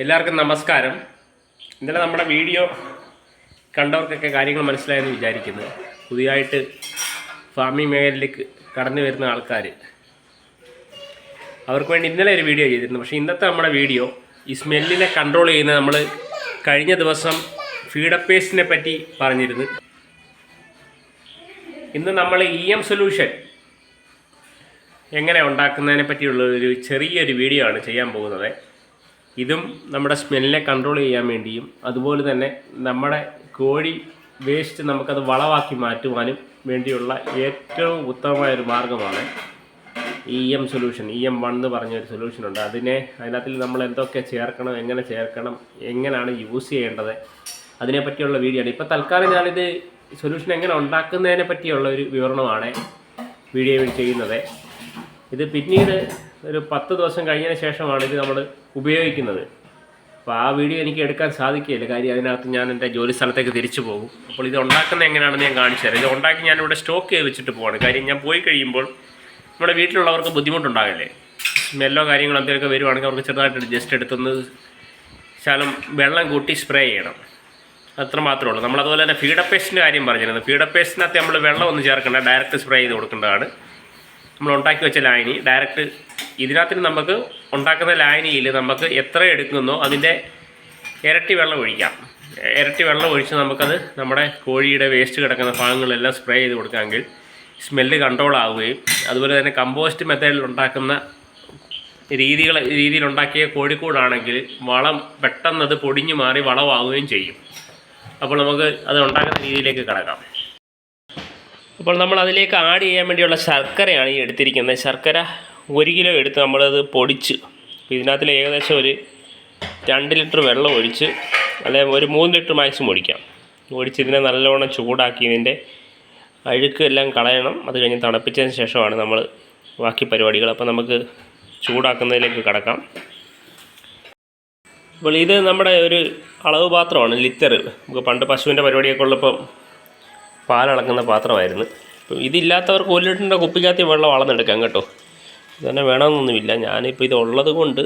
എല്ലാവർക്കും നമസ്കാരം. ഇന്നലെ നമ്മുടെ വീഡിയോ കണ്ടവർക്കൊക്കെ കാര്യങ്ങൾ മനസ്സിലായെന്ന് വിചാരിക്കുന്നു. പുതിയതായിട്ട് ഫാമിംഗ് മേഖലയിലേക്ക് കടന്നു വരുന്ന ആൾക്കാർ അവർക്ക് വേണ്ടി ഇന്നലെ ഒരു വീഡിയോ ചെയ്തിരുന്നു. പക്ഷേ ഇന്നത്തെ നമ്മുടെ വീഡിയോ ഈ സ്മെല്ലിനെ കൺട്രോൾ ചെയ്യുന്ന നമ്മൾ കഴിഞ്ഞ ദിവസം ഫീഡപ്പേസ്റ്റിനെ പറ്റി പറഞ്ഞിരുന്നു. ഇന്ന് നമ്മൾ ഇ എം സൊല്യൂഷൻ എങ്ങനെ ഉണ്ടാക്കുന്നതിനെ പറ്റിയുള്ള ഒരു ചെറിയൊരു വീഡിയോ ആണ് ചെയ്യാൻ പോകുന്നത്. ഇതും നമ്മുടെ സ്മെല്ലിനെ കൺട്രോൾ ചെയ്യാൻ വേണ്ടിയും അതുപോലെ തന്നെ നമ്മുടെ കോഴി വേസ്റ്റ് നമുക്കത് വളവാക്കി മാറ്റുവാനും വേണ്ടിയുള്ള ഏറ്റവും ഉത്തമമായ ഒരു മാർഗമാണ് E M solution E M one എന്ന് പറഞ്ഞൊരു സൊല്യൂഷൻ ഉണ്ട്. അതിനെ അതിനകത്തിൽ നമ്മൾ എന്തൊക്കെ ചേർക്കണം എങ്ങനെ ചേർക്കണം എങ്ങനെയാണ് യൂസ് ചെയ്യേണ്ടത് അതിനെപ്പറ്റിയുള്ള വീഡിയോ ആണ്. ഇപ്പോൾ തൽക്കാലം ഞാനിത് സൊല്യൂഷൻ എങ്ങനെ ഉണ്ടാക്കുന്നതിനെ പറ്റിയുള്ള ഒരു വിവരണമാണ് വീഡിയോയിൽ ചെയ്യുന്നത്. ഇത് പിന്നീട് ഒരു പത്ത് ദിവസം കഴിഞ്ഞതിന് ശേഷമാണ് ഇത് നമ്മൾ ഉപയോഗിക്കുന്നത്. അപ്പോൾ ആ വീഡിയോ എനിക്ക് എടുക്കാൻ സാധിക്കുകയില്ല. കാര്യം അതിനകത്ത് ഞാൻ എന്റെ ജോലി സ്ഥലത്തേക്ക് തിരിച്ചു പോകും. അപ്പോൾ ഇത് ഉണ്ടാക്കുന്നത് എങ്ങനെയാണെന്ന് ഞാൻ കാണിച്ചു തരാം. ഇത് ഉണ്ടാക്കി ഞാനിവിടെ സ്റ്റോക്ക് ചെയ്ത് വെച്ചിട്ട് പോവാണ്. കാര്യം ഞാൻ പോയി കഴിയുമ്പോൾ നമ്മുടെ വീട്ടിലുള്ളവർക്ക് ബുദ്ധിമുട്ടുണ്ടാകില്ലേ? സ്മെല്ലോ കാര്യങ്ങളോ എന്തെങ്കിലുമൊക്കെ വരുവാണെങ്കിൽ അവർക്ക് ചെറുതായിട്ട് ജസ്റ്റ് എടുത്തൊന്ന് ശകലം വെള്ളം കൂട്ടി സ്പ്രേ ചെയ്യണം. അത്ര മാത്രമേ ഉള്ളൂ. നമ്മൾ അതുപോലെ തന്നെ ഫീഡപ്പേസ്റ്റിന്റെ കാര്യം പറഞ്ഞിരുന്നത് ഫീഡപ്പേസ്റ്റിനകത്ത് നമ്മൾ വെള്ളം ഒന്ന് ചേർക്കേണ്ട ഡയറക്റ്റ് സ്പ്രേ ചെയ്ത് കൊടുക്കേണ്ടതാണ്. നമ്മൾ ഉണ്ടാക്കി വെച്ച ലായനി ഡയറക്റ്റ് ഇതിനകത്തിന് നമുക്ക് ഉണ്ടാക്കുന്ന ലായനിയിൽ നമുക്ക് എത്ര എടുക്കുന്നോ അതിന്റെ ഇരട്ടി വെള്ളം ഒഴിക്കാം. ഇരട്ടി വെള്ളം ഒഴിച്ച് നമുക്കത് നമ്മുടെ കോഴിയുടെ വേസ്റ്റ് കിടക്കുന്ന ഭാഗങ്ങളെല്ലാം സ്പ്രേ ചെയ്ത് കൊടുക്കാമെങ്കിൽ സ്മെല്ല് കൺട്രോൾ ആവുകയും അതുപോലെ തന്നെ കമ്പോസ്റ്റ് മെത്തേഡിൽ ഉണ്ടാക്കുന്ന രീതികൾ രീതിയിലുണ്ടാക്കിയ കോഴിക്കൂടാണെങ്കിൽ വളം പെട്ടെന്ന് അത് പൊടിഞ്ഞു മാറി വളമാവുകയും ചെയ്യും. അപ്പോൾ നമുക്ക് അത് ഉണ്ടാക്കുന്ന രീതിയിലേക്ക് കിടക്കാം. അപ്പോൾ നമ്മൾ അതിലേക്ക് ആഡ് ചെയ്യാൻ വേണ്ടിയുള്ള ശർക്കരയാണ് ഈ എടുത്തിരിക്കുന്നത്. ശർക്കര ഒരു കിലോ എടുത്ത് നമ്മളത് പൊടിച്ച് ഇതിനകത്തിൽ ഏകദേശം ഒരു രണ്ട് ലിറ്റർ വെള്ളം ഒഴിച്ച് അല്ലെങ്കിൽ ഒരു മൂന്ന് ലിറ്റർ മാക്സിമം ഒഴിക്കാം. ഒഴിച്ച് ഇതിനെ നല്ലവണ്ണം ചൂടാക്കി ഇതിന്റെ അഴുക്ക് എല്ലാം കളയണം. അത് കഴിഞ്ഞ് തണുപ്പിച്ചതിന് ശേഷമാണ് നമ്മൾ ബാക്കി പരിപാടികൾ. അപ്പോൾ നമുക്ക് ചൂടാക്കുന്നതിലേക്ക് കടക്കാം. അപ്പോൾ ഇത് നമ്മുടെ ഒരു അളവ് പാത്രമാണ് ലിറ്റർ നമുക്ക് പണ്ട് പശുവിന്റെ പരിപാടിയൊക്കെ ഉള്ളപ്പം പാലളക്കുന്ന പാത്രമായിരുന്നു. അപ്പം ഇതില്ലാത്തവർക്ക് ഒരു ലിറ്ററിന്റെ കുപ്പിക്കകത്ത് വെള്ളം അളന്നെടുക്കാം കേട്ടോ. ഇതന്നെ വേണമെന്നൊന്നുമില്ല. ഞാനിപ്പോൾ ഇത് ഉള്ളത് കൊണ്ട്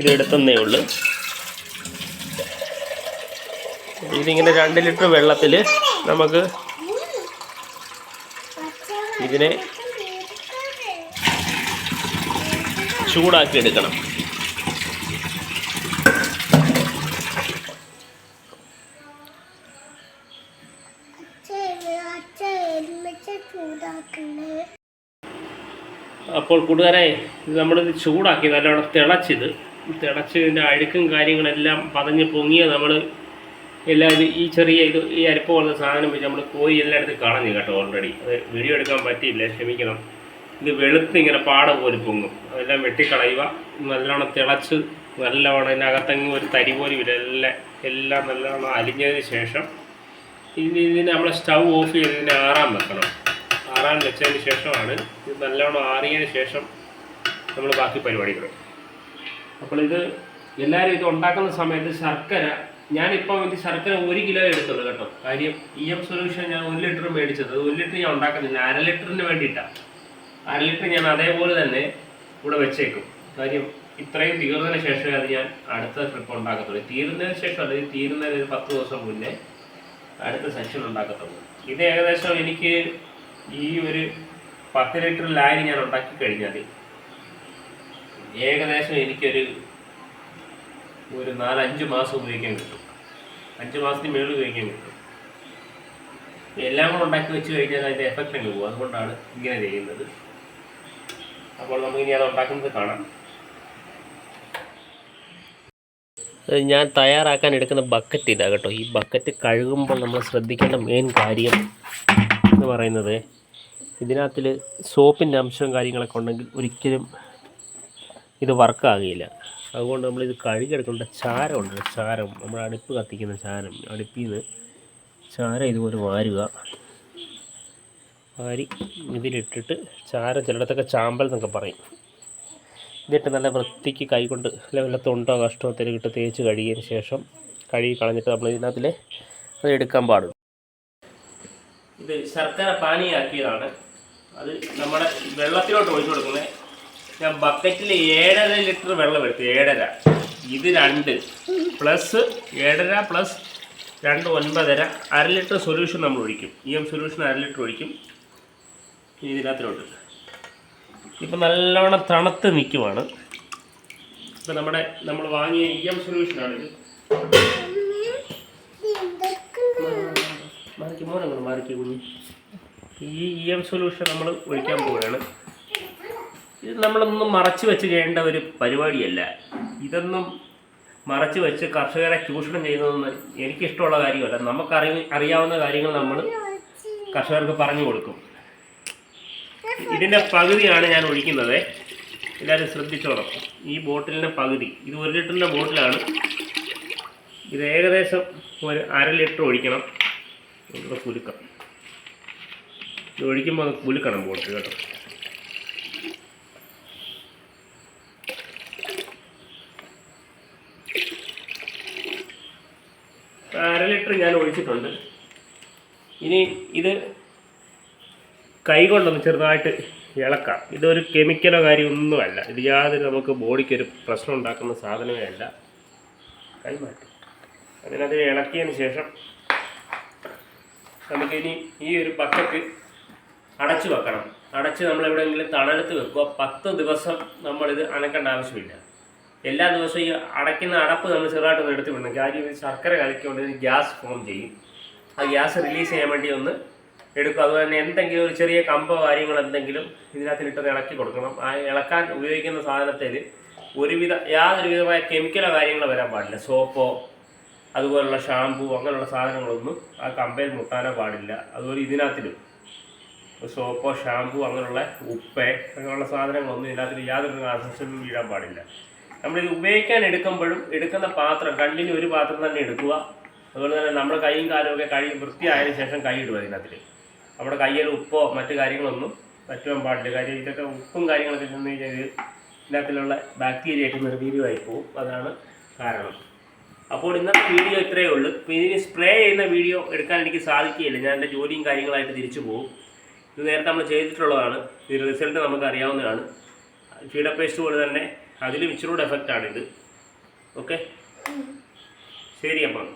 ഇതെടുത്തന്നേ ഉള്ളൂ. ഇതിങ്ങനെ രണ്ട് ലിറ്റർ വെള്ളത്തിൽ നമുക്ക് ഇതിനെ ചൂടാക്കി എടുക്കണം. അപ്പോൾ കൂട്ടുകാരെ നമ്മളിത് ചൂടാക്കി നല്ലോണം തിളച്ചിത്. തിളച്ച് ഇതിന്റെ അഴുക്കും കാര്യങ്ങളെല്ലാം പതഞ്ഞ് പൊങ്ങിയ നമ്മൾ എല്ലാം ഇത് ഈ ചെറിയ ഇത് ഈ അരിപ്പ് പോലത്തെ സാധനം വെച്ച് നമ്മൾ കോരി എല്ലായിടത്തും കളഞ്ഞു കേട്ടോ ഓൾറെഡി അത് വീഡിയോ എടുക്കാൻ പറ്റിയില്ല ക്ഷമിക്കണം. ഇത് വെളുത്ത് ഇങ്ങനെ പാട പോലെ പൊങ്ങും. അതെല്ലാം വെട്ടിക്കളയുക നല്ലോണം തിളച്ച് നല്ലവണ്ണം ഇതിനകത്തെങ്ങും ഒരു തരി പോലും ഇല്ല എല്ലാം എല്ലാം നല്ലോണം അലിഞ്ഞതിന് ശേഷം ഇനി ഇതിന് നമ്മൾ സ്റ്റൗ ഓഫ് ചെയ്ത് ഇതിനെ ആറാൻ വെക്കണം. ആറാൻ വെച്ചതിന് ശേഷമാണ്. ഇത് നല്ലോണം ആറിയതിന് ശേഷം നമ്മൾ ബാക്കി പരിപാടികൾ അപ്പോൾ ഇത് എല്ലാവരും ഇത് ഉണ്ടാക്കുന്ന സമയത്ത് ശർക്കര ഞാനിപ്പോൾ ഇത് ശർക്കര ഒരു കിലോ എടുത്തുള്ളൂ കേട്ടോ. കാര്യം ഇ എം സൊല്യൂഷൻ ഞാൻ ഒരു ലിറ്റർ മേടിച്ചത്. ഒരു ലിറ്റർ ഞാൻ ഉണ്ടാക്കുന്നില്ല. അര ലിറ്ററിന് വേണ്ടിയിട്ടാണ് അര ലിറ്റർ ഞാൻ അതേപോലെ തന്നെ ഇവിടെ വെച്ചേക്കും. കാര്യം ഇത്രയും തീർന്നതിന് ശേഷമേ അത് ഞാൻ അടുത്ത ട്രിപ്പ് ഉണ്ടാക്കത്തുള്ളൂ. തീരുന്നതിന് ശേഷം അല്ലെങ്കിൽ തീരുന്നതിന് ഒരു പത്ത് ദിവസം മുന്നേ അടുത്ത സെക്ഷൻ ഉണ്ടാക്കത്തുള്ളൂ. ഇത് ഏകദേശം എനിക്ക് ഈ ഒരു പത്ത് ലിറ്റർ ലാരി ഞാൻ ഉണ്ടാക്കി കഴിഞ്ഞാൽ ഏകദേശം എനിക്കൊരു ഒരു നാലഞ്ച് മാസം ഉപയോഗിക്കാൻ കിട്ടും. അഞ്ച് മാസത്തിന് മേളിൽ ഉപയോഗിക്കാൻ കിട്ടും. എല്ലാം കൂടെ ഉണ്ടാക്കി വെച്ച് കഴിഞ്ഞാൽ അതിന്റെ എഫക്റ്റ് അങ്ങ് പോകും. അതുകൊണ്ടാണ് ഇങ്ങനെ ചെയ്യുന്നത്. അപ്പോൾ നമുക്ക് ഇനി അത് ഉണ്ടാക്കുന്നത് കാണാം. ഞാൻ തയ്യാറാക്കാൻ എടുക്കുന്ന ബക്കറ്റ് ഇതാ കേട്ടോ. ഈ ബക്കറ്റ് കഴുകുമ്പോൾ നമ്മൾ ശ്രദ്ധിക്കേണ്ട മെയിൻ കാര്യം എന്ന് പറയുന്നത് ഇതിനകത്തിൽ സോപ്പിന്റെ അംശവും കാര്യങ്ങളൊക്കെ ഉണ്ടെങ്കിൽ ഒരിക്കലും ഇത് വർക്കാകില്ല. അതുകൊണ്ട് നമ്മളിത് കഴുകിയെടുക്കേണ്ട ചാരമുണ്ട്. ചാരം നമ്മൾ അടുപ്പ് കത്തിക്കുന്ന ചാരം. അടുപ്പിൽ നിന്ന് ചാരം ഇതുപോലെ വാരുക. വാരി ഇതിലിട്ടിട്ട് ചാരം ചിലയിടത്തൊക്കെ ചാമ്പൽ എന്നൊക്കെ പറയും. ഇതിട്ട് നല്ല വൃത്തിക്ക് കൈകൊണ്ട് അല്ലെ വല്ല തൊണ്ടോ കഷ്ടോ തിരകിട്ട് തേച്ച് കഴുകിയതിന് ശേഷം കഴുകി കളഞ്ഞിട്ട് നമ്മൾ ഇതിനകത്തിൽ അത് എടുക്കാൻ പാടും ഇത് ശർക്കര പാനിയാക്കിയതാണ്. അത് നമ്മുടെ വെള്ളത്തിലോട്ട് ഒഴിച്ചു കൊടുക്കുന്നത്. ഞാൻ ബക്കറ്റിൽ ഏഴര ലിറ്റർ വെള്ളം എടുത്തു ഏഴര. ഇത് രണ്ട്. പ്ലസ് ഏഴര പ്ലസ് രണ്ട് ഒൻപതര അര ലിറ്റർ സൊല്യൂഷൻ നമ്മൾ ഒഴിക്കും. ഇ എം സൊല്യൂഷൻ അര ലിറ്റർ ഒഴിക്കും. ഇനി ഇതിനകത്തിലോട്ട്. ഇപ്പം നല്ലവണ്ണം തണുത്ത് നിൽക്കുവാണ്. ഇപ്പം നമ്മുടെ നമ്മൾ വാങ്ങിയ ഇ എം സൊല്യൂഷനാണിത് മാറിക്ക് മോനങ്ങനെ മാറിക്ക് കുഞ്ഞ്. ഈ ഇ എം സൊല്യൂഷൻ നമ്മൾ ഒഴിക്കാൻ പോവുകയാണ്. ഇത് നമ്മളൊന്നും മറച്ചു വെച്ച് ചെയ്യേണ്ട ഒരു പരിപാടിയല്ല. ഇതൊന്നും മറച്ചു വെച്ച് കർഷകരെ ചൂഷണം ചെയ്യുന്നതെന്ന് എനിക്കിഷ്ടമുള്ള കാര്യമല്ല. നമുക്കറി അറിയാവുന്ന കാര്യങ്ങൾ നമ്മൾ കർഷകർക്ക് പറഞ്ഞു കൊടുക്കും. ഇതിന്റെ പകുതിയാണ് ഞാൻ ഒഴിക്കുന്നത്. എല്ലാവരും ശ്രദ്ധിച്ചോളാം ഈ ബോട്ടിലിന്റെ പകുതി. ഇത് ഒരു ലിറ്ററിന്റെ ബോട്ടിലാണ്. ഇത് ഏകദേശം ഒരു അര ലിറ്റർ ഒഴിക്കണം. ഇവിടെ കുലുക്കാം. ഇത് ഒഴിക്കുമ്പോൾ കുലുക്കണം ബോട്ടിൽ കേട്ടോ. അര ലിറ്റർ ഞാൻ ഒഴിച്ചിട്ടുണ്ട്. ഇനി ഇത് കൈ കൊണ്ടൊന്ന് ചെറുതായിട്ട് ഇളക്കാം. ഇതൊരു കെമിക്കലോ കാര്യമൊന്നുമല്ല ഇത് യാതൊരു നമുക്ക് ബോഡിക്ക് ഒരു പ്രശ്നം ഉണ്ടാക്കുന്ന സാധനമേ അല്ല. കൈ മാറ്റി. അതിനകത്ത് ഇളക്കിയതിന് ശേഷം നമുക്കിനി ഈ ഒരു ബക്കറ്റ് അടച്ചു വെക്കണം. അടച്ച് നമ്മൾ എവിടെയെങ്കിലും തണലത്ത് വെക്കുക പത്ത് ദിവസം നമ്മളിത് അനക്കേണ്ട ആവശ്യമില്ല. എല്ലാ ദിവസവും ഈ അടയ്ക്കുന്ന അടപ്പ് നമ്മൾ ചെറുതായിട്ടൊന്ന് എടുത്ത് വിടണം. കാര്യം ശർക്കര കലക്കിക്കൊണ്ട് ഗ്യാസ് ഫോം ചെയ്യും. ആ ഗ്യാസ് റിലീസ് ചെയ്യാൻ വേണ്ടി ഒന്ന് എടുക്കും. അതുപോലെ എന്തെങ്കിലും ഒരു ചെറിയ കമ്പോ കാര്യങ്ങൾ എന്തെങ്കിലും ഇതിനകത്ത് ഇട്ടത് ഇളക്കി കൊടുക്കണം. ആ ഇളക്കാൻ ഉപയോഗിക്കുന്ന സാധനത്തിൽ ഒരുവിധ യാതൊരു വിധമായ കെമിക്കലോ കാര്യങ്ങളോ വരാൻ പാടില്ല. സോപ്പോ അതുപോലുള്ള ഷാമ്പു അങ്ങനെയുള്ള സാധനങ്ങളൊന്നും ആ കമ്പയിൽ മുട്ടാനോ പാടില്ല. അതുപോലെ ഇതിനകത്തിലും സോപ്പോ ഷാമ്പു അങ്ങനെയുള്ള ഉപ്പ് അങ്ങനെയുള്ള സാധനങ്ങളൊന്നും ഇതിനകത്തിൽ യാതൊരു നാശനഷ്ടവും വീഴാൻ പാടില്ല. നമ്മളിത് ഉപയോഗിക്കാൻ എടുക്കുമ്പോഴും എടുക്കുന്ന പാത്രം കണ്ടിന്യൂ ഒരു പാത്രം തന്നെ എടുക്കുക. അതുപോലെ തന്നെ നമ്മുടെ കൈയും കാലും ഒക്കെ കഴി വൃത്തിയായതിനു ശേഷം കൈ ഇടുക ഇതിനകത്തിൽ നമ്മുടെ കയ്യിൽ ഉപ്പോ മറ്റു കാര്യങ്ങളൊന്നും പറ്റുവാൻ പാടില്ല. കാര്യം ഇതൊക്കെ ഉപ്പും കാര്യങ്ങളൊക്കെ ചെന്ന് കഴിഞ്ഞാൽ ഇത് ഇതിനകത്തിലുള്ള ബാക്ടീരിയ ഒക്കെ നിർവീര്യമായി പോകും അതാണ് കാരണം. അപ്പോൾ ഇന്നത്തെ വീഡിയോ ഇത്രയേ ഉള്ളൂ. ഇതിന് സ്പ്രേ ചെയ്യുന്ന വീഡിയോ എടുക്കാൻ എനിക്ക് സാധിക്കുകയില്ല. ഞാൻ എന്റെ ജോലിയും കാര്യങ്ങളായിട്ട് തിരിച്ചു പോകും. ഇത് നേരത്തെ നമ്മൾ ചെയ്തിട്ടുള്ളതാണ്. ഇതിന് റിസൾട്ട് നമുക്ക് അറിയാവുന്നതാണ്. ഫീഡ പേസ്റ്റ് പോലെ തന്നെ അതിലും ഇച്ചിരൂടെ എഫക്റ്റാണിത് ഓക്കെ ശരി അപ്പം